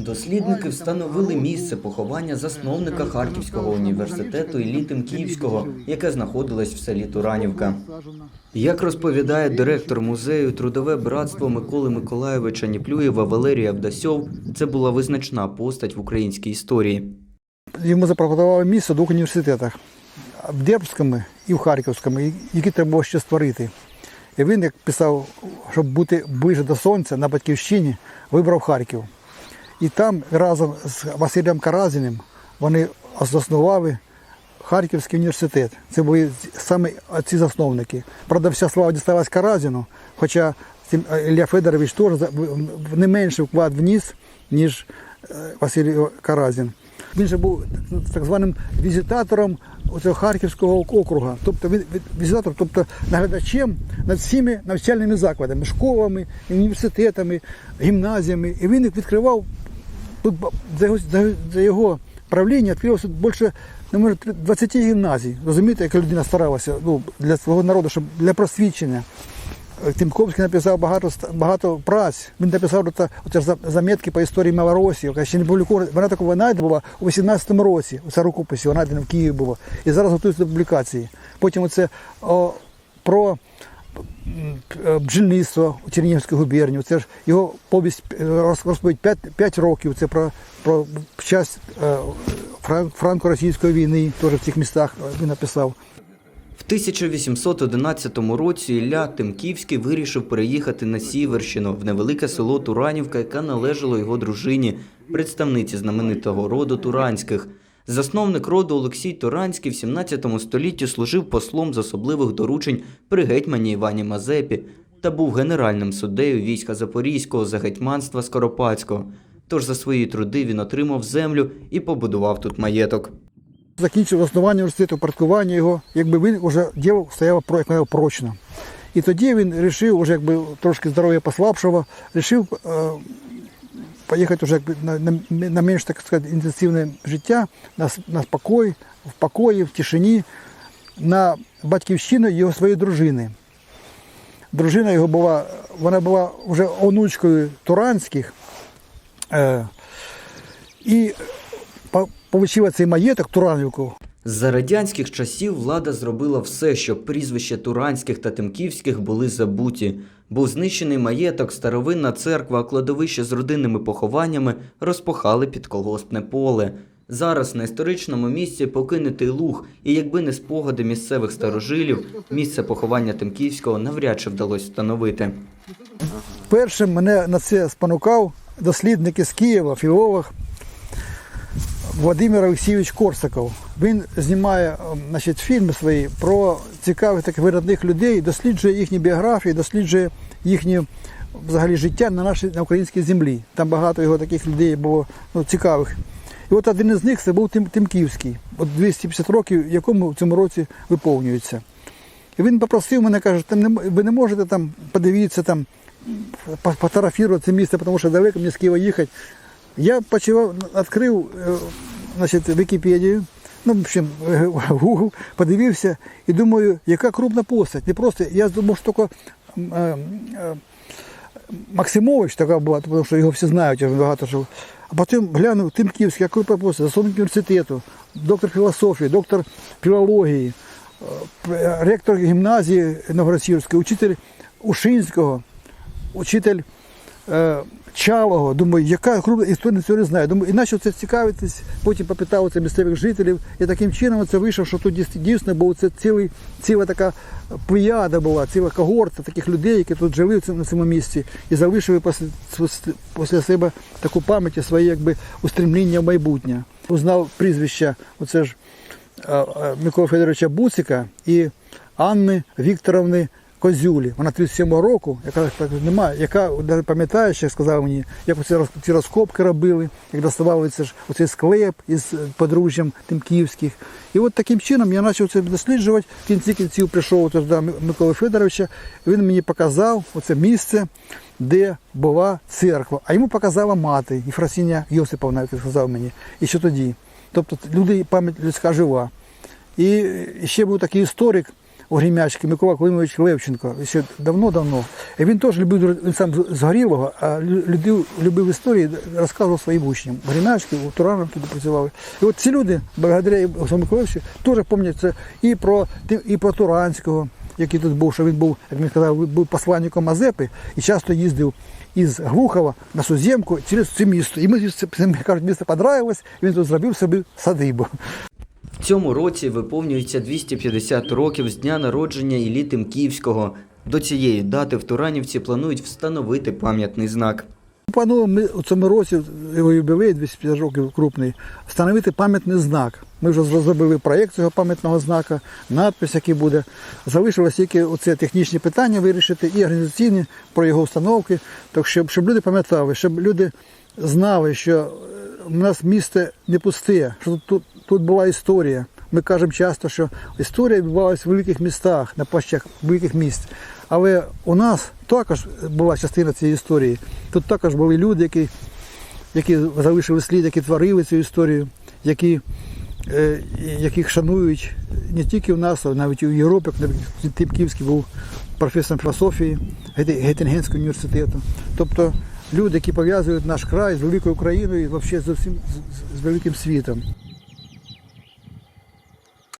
Дослідники встановили місце поховання засновника Харківського університету Іллі Тимківського, яке знаходилось в селі Туранівка. Як розповідає директор музею Трудове братство Миколи Миколайовича Ніплюєва Валерій Авдасьов, це була визначна постать в українській історії. Йому запропонували місце в двох університетах в Дербському і в Харківському, які треба було ще створити. І він, як писав, щоб бути ближче до сонця на батьківщині, вибрав Харків. І там разом з Василем Каразіним вони заснували Харківський університет. Це були саме ці засновники. Правда, вся слава дісталась Каразіну, хоча Ілля Федорович теж не менший вклад вніс, ніж е, Василь Каразін. Він же був так званим візитатором цього Харківського округа, тобто він- візитатор, тобто наглядачем над всіми навчальними закладами, школами, університетами, гімназіями. І він їх відкривав тут за його, правління відкрилося більше ну, може, 20 гімназій. Розумієте, яка людина старалася ну, для свого народу, щоб для просвічення. Е, Тимковський написав багато багато праць. Він написав оце ж за- замітки по історії Малоросії, яка ще не публікована. Вона такого знайдена була у 18-му році. Ця рукописі, вона знайдена в Києві була. І зараз готується до публікації. Потім оце о, про бджільництво у Чернігівській губернії. Це ж його повість е, роз- розповідь 5, 5 років. Це про, про час е, франко-російської війни, теж в цих містах е, він написав. В 1811 році Ілля Тимківський вирішив переїхати на Сіверщину в невелике село Туранівка, яке належало його дружині, представниці знаменитого роду Туранських. Засновник роду Олексій Туранський в 17 столітті служив послом з особливих доручень при гетьмані Івані Мазепі та був генеральним суддею війська Запорізького за гетьманства Скоропадського. Тож за свої труди він отримав землю і побудував тут маєток. закінчив заснування університету, парткування його, якби він вже діло стояло про- прочно. І тоді він вирішив, уже якби трошки здоров'я послабшого, вирішив е, поїхати на, на, на менш так сказати, інтенсивне життя, на, на спокій, в покої, в тишині, на батьківщину його своєї дружини. Дружина його була, вона була вже онучкою Туранських. Е, і получила цей маєток Туранівку. За радянських часів влада зробила все, щоб прізвища Туранських та Тимківських були забуті. Був знищений маєток, старовинна церква, кладовище з родинними похованнями розпахали під колгоспне поле. Зараз на історичному місці покинутий луг, і якби не спогади місцевих старожилів, місце поховання Тимківського навряд чи вдалося встановити. Першим мене на це спонукав дослідник із Києва, філолог Владимир Олексійович Корсаков. Він знімає ем, значить, фільми свої про цікавих таких вирадних людей, досліджує їхні біографії, досліджує їхнє взагалі життя на нашій на українській землі. Там багато його таких людей було ну, цікавих. І от один із них це був Тим, Тимківський, от 250 років, якому в цьому році виповнюється. І він попросив мене, каже, там ви не можете там подивитися, там, по- фотографувати це місце, тому що далеко мені з Києва їхати. Я почав, відкрив е, значить, Вікіпедію, ну, в общем, е, Google, подивився і думаю, яка крупна постать. Не просто, я думав, що тільки е, е, Максимович така була, тому що його всі знають, багато що. А потім глянув Тимківський, яку пропустив, засновник університету, доктор філософії, доктор філології, е, ректор гімназії Новгородської, учитель Ушинського, учитель е, Чалого. Думаю, яка крупна історія цього не знаю. Думаю, і почав це цікавитись, потім попитав це місцевих жителів. І таким чином це вийшло, що тут дійсно був це цілий, ціла така плеяда була, ціла когорта таких людей, які тут жили на цьому місці і залишили після, себе таку пам'ять і своє якби устремління в майбутнє. Узнав прізвища, оце ж Микола Федоровича Буцика і Анни Вікторовни Козюлі. Вона 37 року, яка так немає, яка навіть пам'ятає, ще сказала мені, як ці розкопки робили, як доставали це ж оцей склеп із е, подружжям Тимківських. І от таким чином я почав це досліджувати. В кінці кінців прийшов до Миколи Федоровича. Він мені показав оце місце, де була церква. А йому показала мати Єфросиня Йосиповна, як сказав мені, і що тоді. Тобто люди, пам'ять людська жива. І ще був такий історик у Грімячки Микола Климович Левченко, ще давно-давно. І він теж любив, він сам з Горілого, а лю- любив, любив історії, розказував своїм учням. Грімячки, у Туранах туди працювали. І от ці люди, благодаря Миколаївичу, теж пам'ятають це і про, і про Туранського, який тут був, що він був, як він сказав, був посланником Мазепи і часто їздив із Глухова на Сузємку через це місто. І ми кажуть, місто подобалось, і він тут зробив собі садибу. Цьому році виповнюється 250 років з дня народження Іллі Тимківського. До цієї дати в Туранівці планують встановити пам'ятний знак. Плануємо ми у цьому році його юбілей 250 років крупний, встановити пам'ятний знак. Ми вже зробили проєкт цього пам'ятного знака, надпис, який буде. Залишилось тільки оце технічні питання вирішити і організаційні про його установки, так щоб, щоб люди пам'ятали, щоб люди знали, що у нас місто не пусте, що тут, тут, була історія. Ми кажемо часто, що історія відбувалася в великих містах, на площах великих міст. Але у нас також була частина цієї історії. Тут також були люди, які, які залишили слід, які творили цю історію, які, е, яких шанують не тільки в нас, а навіть в Європі. Типківський був професором філософії Гете- університету. Тобто люди, які пов'язують наш край з великою Україною і взагалі з, усім- з- з великим світом.